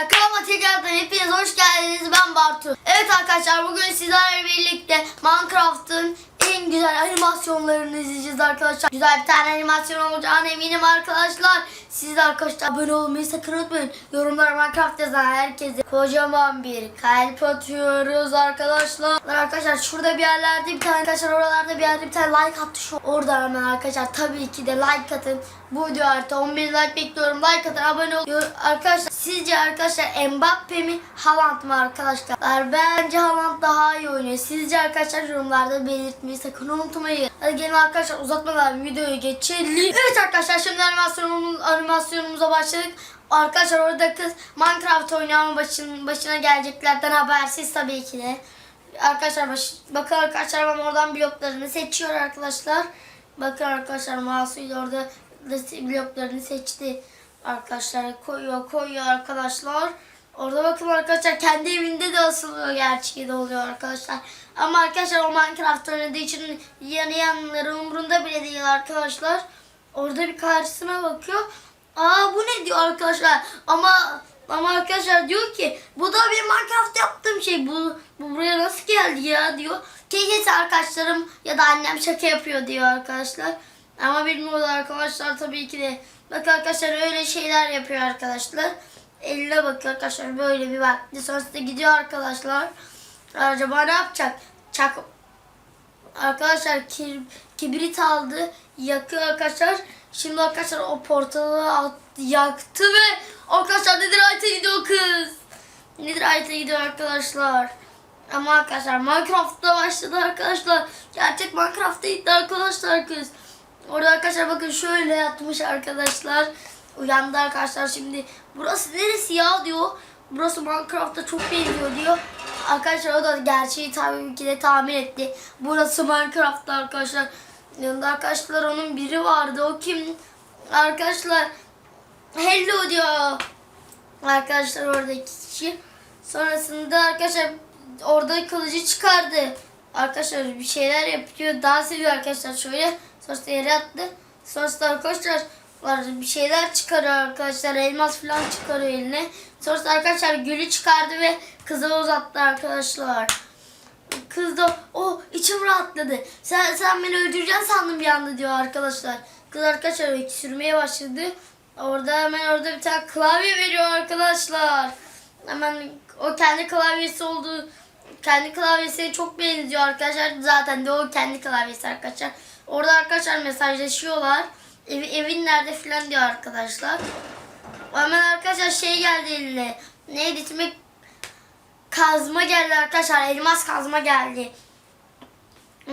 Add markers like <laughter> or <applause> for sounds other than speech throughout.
arkadaşlar kanalıma tekrardan hepiniz hoş geldiniz ben Bartu. Evet arkadaşlar bugün sizlerle birlikte Minecraft'ın en güzel animasyonlarını izleyeceğiz arkadaşlar. Güzel bir tane animasyon olacağına eminim arkadaşlar. Siz de arkadaşlar abone olmayı sakın unutmayın. Yorumlara Minecraft yazan herkese kocaman bir kalp atıyoruz arkadaşlar. Arkadaşlar şurada bir yerlerde bir tane arkadaşlar oralarda bir yerde bir tane like attı şu. Orada hemen arkadaşlar tabii ki de like atın. Bu video artı 11 like bekliyorum. Like atın abone olun. Arkadaşlar sizce arkadaşlar Mbappe mi Haaland mı arkadaşlar? Bence Haaland daha iyi oynuyor. Sizce arkadaşlar yorumlarda belirtmeyi sakın unutmayın. Hadi gelin arkadaşlar uzatmadan videoya geçelim. Evet arkadaşlar şimdi animasyonumuz, animasyonumuza başladık. Arkadaşlar orada kız Minecraft oynuyor ama başın, başına geleceklerden habersiz tabii ki de. Arkadaşlar baş, bakın arkadaşlar ben oradan bloklarını seçiyor arkadaşlar. Bakın arkadaşlar mouse'uyla orada da bloklarını seçti. Arkadaşlar koyuyor koyuyor arkadaşlar. Orada bakın arkadaşlar kendi evinde de asılıyor gerçeği de oluyor arkadaşlar. Ama arkadaşlar o Minecraft oynadığı için yanıyanların umurunda bile değil arkadaşlar. Orada bir karşısına bakıyor. Aa bu ne diyor arkadaşlar. Ama ama arkadaşlar diyor ki bu da bir Minecraft yaptığım şey. Bu, bu buraya nasıl geldi ya diyor. Keşke arkadaşlarım ya da annem şaka yapıyor diyor arkadaşlar. Ama bilmiyorlar arkadaşlar tabii ki de. Bak arkadaşlar öyle şeyler yapıyor arkadaşlar. Eline bakıyor arkadaşlar böyle bir vakti sonrasında gidiyor arkadaşlar. Acaba ne yapacak? Çak Arkadaşlar kibrit aldı. Yakıyor arkadaşlar. Şimdi arkadaşlar o portalı at- yaktı ve arkadaşlar Netherite'e gidiyor kız. Netherite'e gidiyor arkadaşlar. Ama arkadaşlar Minecraft'ta başladı arkadaşlar. Gerçek Minecraft'ta gitti arkadaşlar kız. Orada arkadaşlar bakın şöyle yatmış arkadaşlar. Uyandı arkadaşlar şimdi. Burası neresi ya diyor. Burası Minecraft'ta çok benziyor diyor. Arkadaşlar o da gerçeği tabii ki de tahmin etti. Burası Minecraft'ta arkadaşlar. Yanında arkadaşlar onun biri vardı. O kim? Arkadaşlar hello diyor. Arkadaşlar oradaki kişi. Sonrasında arkadaşlar orada kılıcı çıkardı. Arkadaşlar bir şeyler yapıyor. Dans ediyor arkadaşlar şöyle. Sonrasında yere attı. Sonrasında arkadaşlar var bir şeyler çıkarıyor arkadaşlar. Elmas falan çıkarıyor eline. Sonrasında arkadaşlar gülü çıkardı ve kıza uzattı arkadaşlar. Kız da o içim rahatladı. Sen sen beni öldüreceksin sandım bir anda diyor arkadaşlar. Kız arkadaşlar öykü sürmeye başladı. Orada hemen orada bir tane klavye veriyor arkadaşlar. Hemen o kendi klavyesi olduğu kendi klavyesine çok benziyor arkadaşlar. Zaten de o kendi klavyesi arkadaşlar. Orada arkadaşlar mesajlaşıyorlar. Evi, evin nerede filan diyor arkadaşlar. Hemen arkadaşlar şey geldi eline. Neydi? Kazma geldi arkadaşlar. Elmas kazma geldi.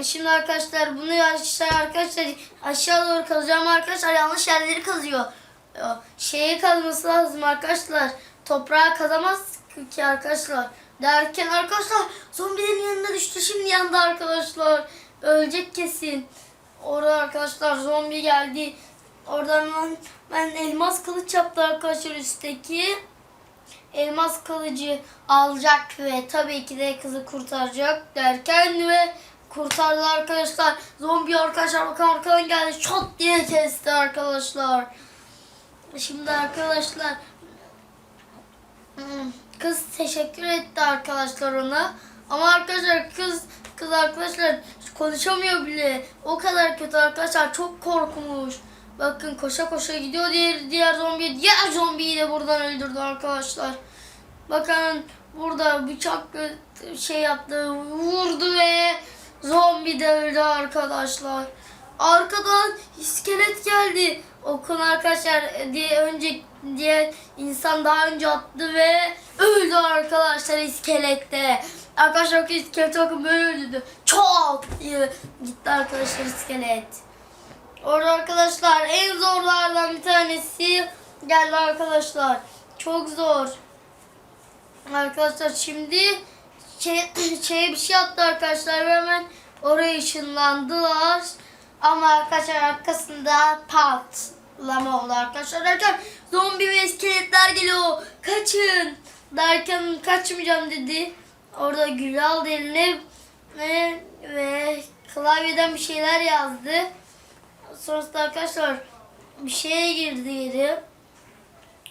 Şimdi arkadaşlar bunu aşağı arkadaşlar aşağı doğru kazacağım arkadaşlar yanlış yerleri kazıyor. Şeye kazması lazım arkadaşlar. Toprağa kazamaz ki arkadaşlar. Derken arkadaşlar zombilerin yanına düştü şimdi yandı arkadaşlar. Ölecek kesin. Orada arkadaşlar zombi geldi. Oradan ben, ben elmas kılıç yaptı arkadaşlar üstteki. Elmas kılıcı alacak ve tabii ki de kızı kurtaracak derken ve kurtardı arkadaşlar. Zombi arkadaşlar bakın arkadan geldi. Şot diye kesti arkadaşlar. Şimdi arkadaşlar hmm, kız teşekkür etti arkadaşlar ona. Ama arkadaşlar kız kız arkadaşlar konuşamıyor bile. O kadar kötü arkadaşlar çok korkmuş. Bakın koşa koşa gidiyor diğer diğer zombi diğer zombiyi de buradan öldürdü arkadaşlar. Bakın burada bıçak şey yaptı vurdu ve zombi de öldü arkadaşlar. Arkadan iskelet geldi. Okun arkadaşlar diye önce diye insan daha önce attı ve öldü arkadaşlar iskelette. Arkadaşlar o iskelet böyle öldü. Çok diye gitti arkadaşlar iskelet. Orada arkadaşlar en zorlardan bir tanesi geldi arkadaşlar. Çok zor. Arkadaşlar şimdi şey, şeye <clears throat> bir şey attı arkadaşlar ve hemen oraya ışınlandılar. Ama arkadaşlar arkasında patlama oldu arkadaşlar. Derken zombi ve iskeletler geliyor. Kaçın. Derken kaçmayacağım dedi. Orada gül aldı eline ve, ve klavyeden bir şeyler yazdı. Sonrasında arkadaşlar bir şeye girdi geri.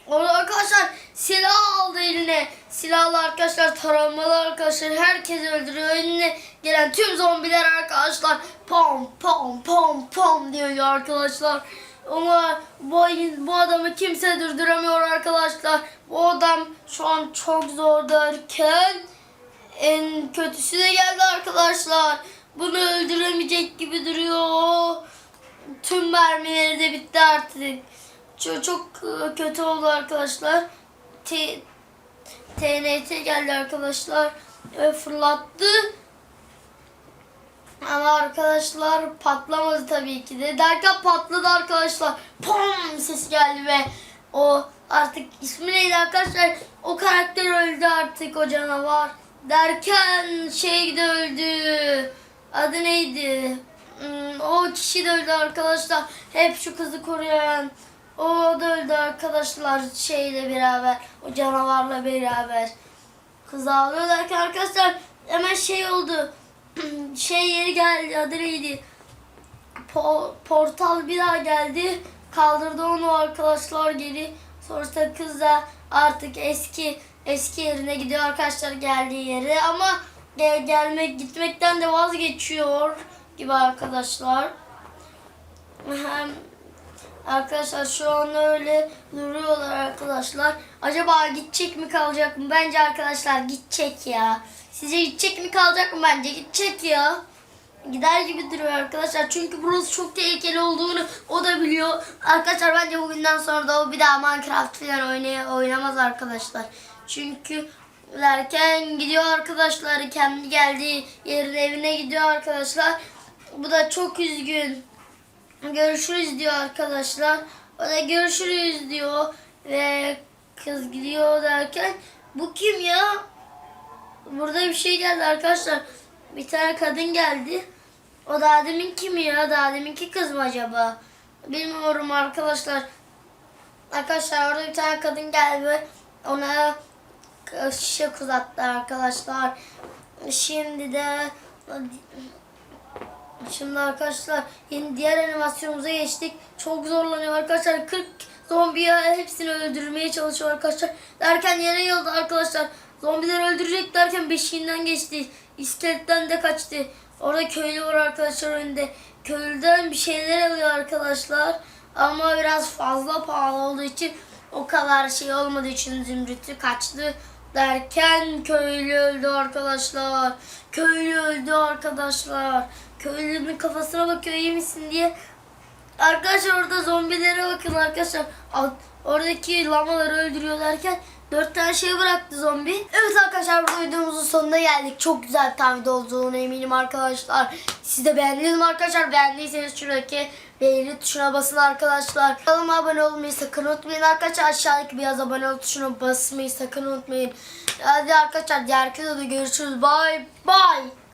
Orada arkadaşlar silah aldı eline. Silahlı arkadaşlar, taramalı arkadaşlar. Herkes öldürüyor. Önüne gelen tüm zombiler arkadaşlar. Pom pom pom pom diyor arkadaşlar. Ama bu, bu adamı kimse durduramıyor arkadaşlar. Bu adam şu an çok zor derken en kötüsü de geldi arkadaşlar. Bunu öldüremeyecek gibi duruyor. Tüm mermileri de bitti artık. Çok, çok e, kötü oldu arkadaşlar. T TNT geldi arkadaşlar. Ve fırlattı. Ama arkadaşlar patlamadı tabii ki de. Derken patladı arkadaşlar. Pom ses geldi ve o artık ismi neydi arkadaşlar? O karakter öldü artık o canavar. Derken şey de öldü. Adı neydi? Hmm, o kişi de öldü arkadaşlar. Hep şu kızı koruyan. O da öldü arkadaşlar şeyle beraber. O canavarla beraber. Kız ağlıyor derken arkadaşlar hemen şey oldu. <clears throat> şey yeri geldi adı neydi? Po- portal bir daha geldi. Kaldırdı onu arkadaşlar geri. Sonrasında kız da artık eski eski yerine gidiyor arkadaşlar geldiği yere ama gel- gelmek gitmekten de vazgeçiyor gibi arkadaşlar. Hem Arkadaşlar şu an öyle duruyorlar arkadaşlar. Acaba gidecek mi kalacak mı? Bence arkadaşlar gidecek ya. Sizce gidecek mi kalacak mı? Bence gidecek ya. Gider gibi duruyor arkadaşlar. Çünkü burası çok tehlikeli olduğunu o da biliyor. Arkadaşlar bence bugünden sonra da o bir daha Minecraft falan oynay oynamaz arkadaşlar. Çünkü derken gidiyor arkadaşlar. Kendi geldiği yerin evine gidiyor arkadaşlar. Bu da çok üzgün. Görüşürüz diyor arkadaşlar. O da görüşürüz diyor. Ve kız gidiyor derken bu kim ya? Burada bir şey geldi arkadaşlar. Bir tane kadın geldi. O daha demin kim ya? Daha deminki kız mı acaba? Bilmiyorum arkadaşlar. Arkadaşlar orada bir tane kadın geldi ona şişe uzattı arkadaşlar. Şimdi de Şimdi arkadaşlar yeni diğer animasyonumuza geçtik. Çok zorlanıyor arkadaşlar. 40 zombiyi hepsini öldürmeye çalışıyor arkadaşlar. Derken yere yıldı arkadaşlar. Zombiler öldürecek derken beşiğinden geçti. İskeletten de kaçtı. Orada köylü var arkadaşlar önünde. Köylüden bir şeyler alıyor arkadaşlar. Ama biraz fazla pahalı olduğu için o kadar şey olmadığı için zümrütü kaçtı derken köylü öldü arkadaşlar. Köylü öldü arkadaşlar. Köylünün kafasına bakıyor iyi misin diye. Arkadaşlar orada zombilere bakın arkadaşlar. Oradaki lamaları öldürüyorlarken dört tane şey bıraktı zombi. Evet arkadaşlar bu videomuzun sonuna geldik. Çok güzel bir tane olduğunu eminim arkadaşlar. Siz de beğendiniz mi arkadaşlar? Beğendiyseniz şuradaki beğeni tuşuna basın arkadaşlar. Kanalıma abone olmayı sakın unutmayın arkadaşlar. Aşağıdaki beyaz abone ol tuşuna basmayı sakın unutmayın. Hadi arkadaşlar diğer videoda görüşürüz. Bye bye.